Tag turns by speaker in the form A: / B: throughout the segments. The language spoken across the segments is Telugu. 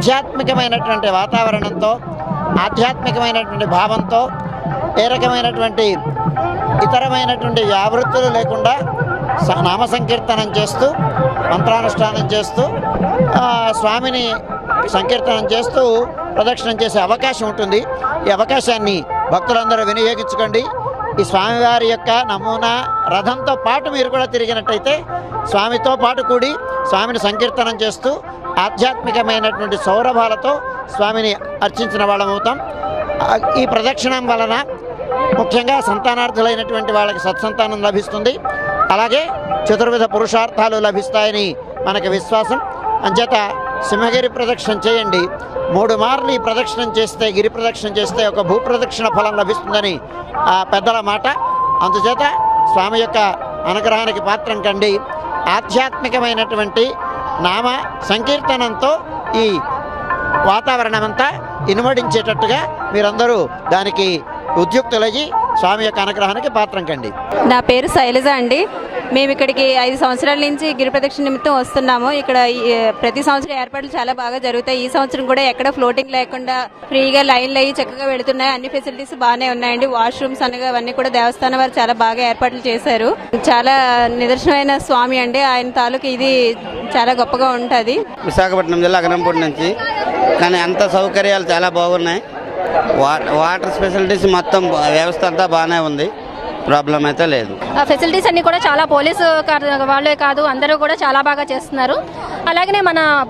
A: ఆధ్యాత్మికమైనటువంటి వాతావరణంతో ఆధ్యాత్మికమైనటువంటి భావంతో ఏ రకమైనటువంటి ఇతరమైనటువంటి వ్యావృత్తులు లేకుండా నామ సంకీర్తనం చేస్తూ మంత్రానుష్ఠానం చేస్తూ స్వామిని సంకీర్తనం చేస్తూ ప్రదక్షిణం చేసే అవకాశం ఉంటుంది. ఈ అవకాశాన్ని భక్తులందరూ వినియోగించుకోండి. ఈ స్వామివారి యొక్క నమూనా రథంతో పాటు మీరు కూడా తిరిగినట్టయితే స్వామితో పాటు కూడి స్వామిని సంకీర్తనం చేస్తూ ఆధ్యాత్మికమైనటువంటి సౌరభాలతో స్వామిని అర్చించిన వాళ్ళమవుతాం ఈ ప్రదక్షిణం వలన ముఖ్యంగా సంతానార్థులైనటువంటి వాళ్ళకి సత్సంతానం లభిస్తుంది. అలాగే చతుర్విధ పురుషార్థాలు లభిస్తాయని మనకి విశ్వాసం. అంచేత సింహగిరి ప్రదక్షిణ చేయండి. మూడు మార్లు ఈ ప్రదక్షిణం చేస్తే గిరి ప్రదక్షిణ చేస్తే ఒక భూ ప్రదక్షిణ ఫలం లభిస్తుందని ఆ పెద్దల మాట. అందుచేత స్వామి యొక్క అనుగ్రహానికి పాత్రం కండి. ఆధ్యాత్మికమైనటువంటి నామ సంకీర్తనంతో ఈ వాతావరణం అంతా ఇనుమడించేటట్టుగా మీరందరూ దానికి ఉద్యుక్తులయ్యి స్వామి యొక్క అనుగ్రహానికి పాత్రం కండి.
B: నా పేరు శైలజ అండి. మేము ఇక్కడికి ఐదు సంవత్సరాల నుంచి గిరి ప్రదక్షిణ నిమిత్తం వస్తున్నాము. ఇక్కడ ఈ, ప్రతి సంవత్సరం ఏర్పాట్లు చాలా బాగా జరుగుతాయి. ఈ సంవత్సరం కూడా ఎక్కడ ఫ్లోటింగ్ లేకుండా ఫ్రీగా లైన్లు అయ్యి చక్కగా వెళుతున్నాయి. అన్ని ఫెసిలిటీస్ బాగానే ఉన్నాయండి. వాష్రూమ్స్ అనగా అవన్నీ కూడా దేవస్థానం వారు చాలా బాగా ఏర్పాట్లు చేశారు. చాలా నిదర్శనమైన స్వామి అండి. ఆయన తాలూకు ఇది చాలా గొప్పగా ఉంటుంది.
C: విశాఖపట్నం జిల్లా అగనంపూడి నుంచి. కానీ అంత సౌకర్యాలు చాలా బాగున్నాయి. వాటర్ ఫెసిలిటీస్ మొత్తం వ్యవస్థ అంతా బాగానే ఉంది. ప్రాబ్లం అయితే లేదు.
D: ఆ ఫెసిలిటీస్ అన్ని కూడా చాలా పోలీసు కాదు- వాళ్ళే కాదు అందరూ కూడా చాలా బాగా చేస్తున్నారు. అలాగనే మన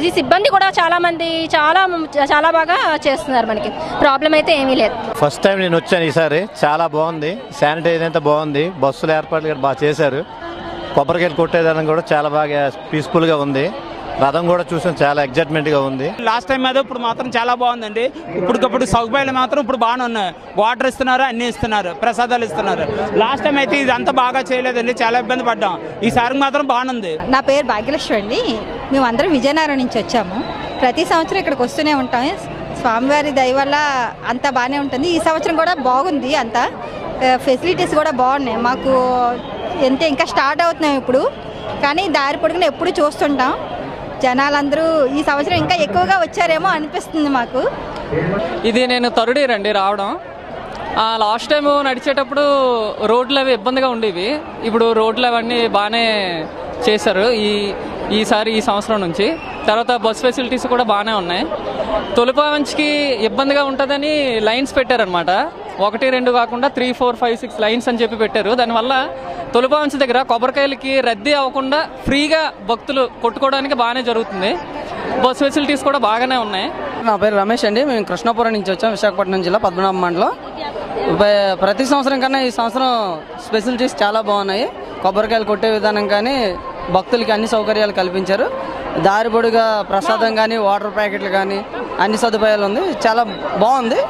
D: ఈ సిబ్బంది కూడా చాలా మంది చాలా చాలా బాగా చేస్తున్నారు మనకి. ప్రాబ్లం అయితే ఏమీ లేదు.
E: ఫస్ట్ టైం నేను వచ్చాను ఈసారి. చాలా బాగుంది. శానిటైజర్ అంతా బాగుంది. బస్సుల ఏర్పాట్లు కూడా బాగా చేశారు. కొబ్బరికాయలు కొట్టేదానికి కూడా చాలా బాగా పీస్ఫుల్గా ఉంది. రథం కూడా చూసాం చాలా ఎగ్జైట్మెంట్గా ఉంది.
F: లాస్ట్ టైం మీద ఇప్పుడు మాత్రం చాలా బాగుందండి. ఇప్పటికప్పుడు సౌకర్యాలు మాత్రం ఇప్పుడు బాగానే ఉన్నాయి. వాటర్ ఇస్తున్నారు అన్ని ఇస్తున్నారు ప్రసాదాలు ఇస్తున్నారు. లాస్ట్ టైం అయితే ఇది అంత బాగా చేయలేదండి చాలా ఇబ్బంది పడ్డాం. ఈసారి మాత్రం బాగానుంది
G: నా పేరు భాగ్యలక్ష్మి అండి. మేము అందరం విజయనగరం నుంచి వచ్చాము. ప్రతి సంవత్సరం ఇక్కడికి వస్తూనే ఉంటాం. స్వామివారి దయ వల్ల అంతా బాగానే ఉంటుంది. ఈ సంవత్సరం కూడా బాగుంది అంతా. ఫెసిలిటీస్ కూడా బాగున్నాయి. మాకు ఎంత ఇంకా స్టార్ట్ అవుతున్నాం ఇప్పుడు. కానీ దారి పొడుగున ఎప్పుడు చూస్తుంటాం. జనాలందరూ ఈ సంవత్సరం ఇంకా ఎక్కువగా వచ్చారేమో అనిపిస్తుంది మాకు.
H: ఇది నేను రండి రావడం. లాస్ట్ టైం నడిచేటప్పుడు రోడ్లు అవి ఇబ్బందిగా ఉండేవి. ఇప్పుడు రోడ్లు అవన్నీ బాగానే చేశారు ఈ ఈసారి ఈ సంవత్సరం నుంచి. తర్వాత బస్ ఫెసిలిటీస్ కూడా బాగానే ఉన్నాయి. తొలిపావంచికి ఇబ్బందిగా ఉంటుందని లైన్స్ పెట్టారనమాట ఒకటి రెండు కాకుండా three four five six lines అని చెప్పి పెట్టారు. దానివల్ల తొలిపావంచి దగ్గర కొబ్బరికాయలకి రద్దీ అవ్వకుండా ఫ్రీగా భక్తులు కొట్టుకోవడానికి బాగానే జరుగుతుంది. బస్ ఫెసిలిటీస్ కూడా బాగానే ఉన్నాయి.
I: నా పేరు రమేష్ అండి. మేము కృష్ణాపురం నుంచి వచ్చాం విశాఖపట్నం జిల్లా పద్మనాభ మండలం. ప్రతి సంవత్సరం కన్నా ఈ సంవత్సరం ఫెసిలిటీస్ చాలా బాగున్నాయి. కొబ్బరికాయలు కొట్టే విధానం కానీ భక్తులకి అన్ని సౌకర్యాలు కల్పించారు. దారి పొడిగా ప్రసాదం కానీ వాటర్ ప్యాకెట్లు కానీ అన్ని సదుపాయాలు ఉంది. చాలా బాగుంది.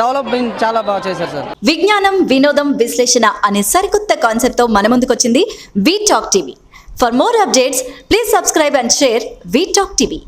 I: డెవలప్మెంట్ చాలా బాగా చేశారు సార్.
J: విజ్ఞానం వినోదం విశ్లేషణ అనే సరికొత్త కాన్సెప్ట్తో మన ముందుకొచ్చింది we talk TV for more updates please subscribe and share we talk TV